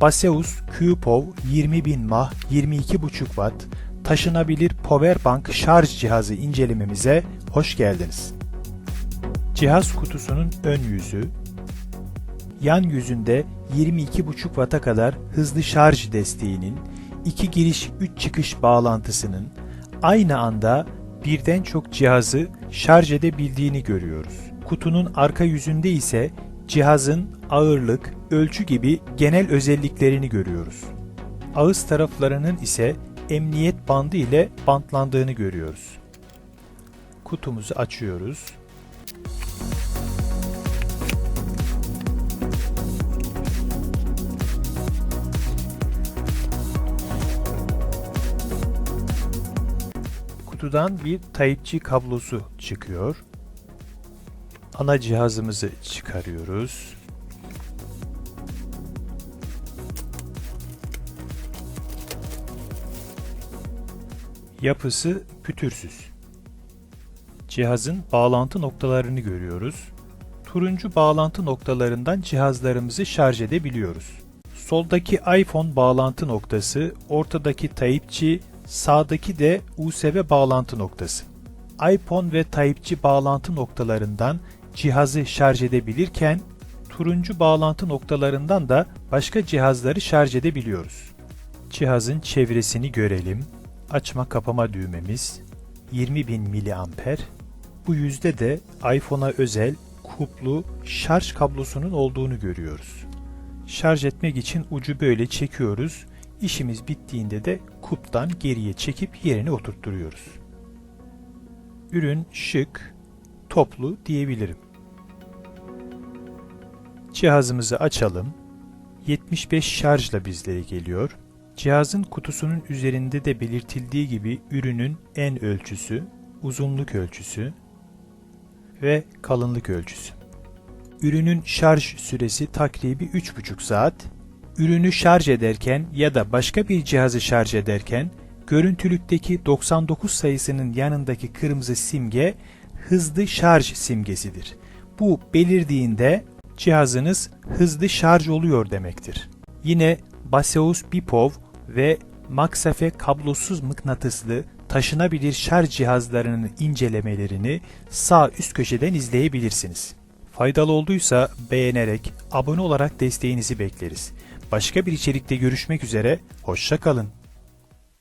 Baseus QPOW 20000 mAh 22.5 Watt taşınabilir powerbank şarj cihazı incelememize hoş geldiniz. Cihaz kutusunun ön yüzü, yan yüzünde 22.5 Watt'a kadar hızlı şarj desteğinin, iki giriş 3 çıkış bağlantısının aynı anda birden çok cihazı şarj edebildiğini görüyoruz. Kutunun arka yüzünde ise cihazın ağırlık, ölçü gibi genel özelliklerini görüyoruz. Ağız taraflarının ise emniyet bandı ile bantlandığını görüyoruz. Kutumuzu açıyoruz. Kutudan bir Type-C kablosu çıkıyor. Ana cihazımızı çıkarıyoruz. Yapısı pütürsüz. Cihazın bağlantı noktalarını görüyoruz. Turuncu bağlantı noktalarından cihazlarımızı şarj edebiliyoruz. Soldaki iPhone bağlantı noktası, ortadaki Type-C, sağdaki de USB bağlantı noktası. iPhone ve Type-C bağlantı noktalarından cihazı şarj edebilirken, turuncu bağlantı noktalarından da başka cihazları şarj edebiliyoruz. Cihazın çevresini görelim. Açma kapama düğmemiz 20.000 mAh. Bu yüzde de iPhone'a özel kuplu şarj kablosunun olduğunu görüyoruz. Şarj etmek için ucu böyle çekiyoruz. İşimiz bittiğinde de kuptan geriye çekip yerine oturtturuyoruz. Ürün şık, toplu diyebilirim. Cihazımızı açalım. 75 şarjla bizlere geliyor. Cihazın kutusunun üzerinde de belirtildiği gibi ürünün en ölçüsü, uzunluk ölçüsü ve kalınlık ölçüsü. Ürünün şarj süresi takribi 3,5 saat. Ürünü şarj ederken ya da başka bir cihazı şarj ederken görüntülükteki 99 sayısının yanındaki kırmızı simge hızlı şarj simgesidir. Bu belirdiğinde cihazınız hızlı şarj oluyor demektir. Yine Baseus Bipov ve MagSafe kablosuz mıknatıslı taşınabilir şarj cihazlarının incelemelerini sağ üst köşeden izleyebilirsiniz. Faydalı olduysa beğenerek, abone olarak desteğinizi bekleriz. Başka bir içerikte görüşmek üzere, hoşça kalın.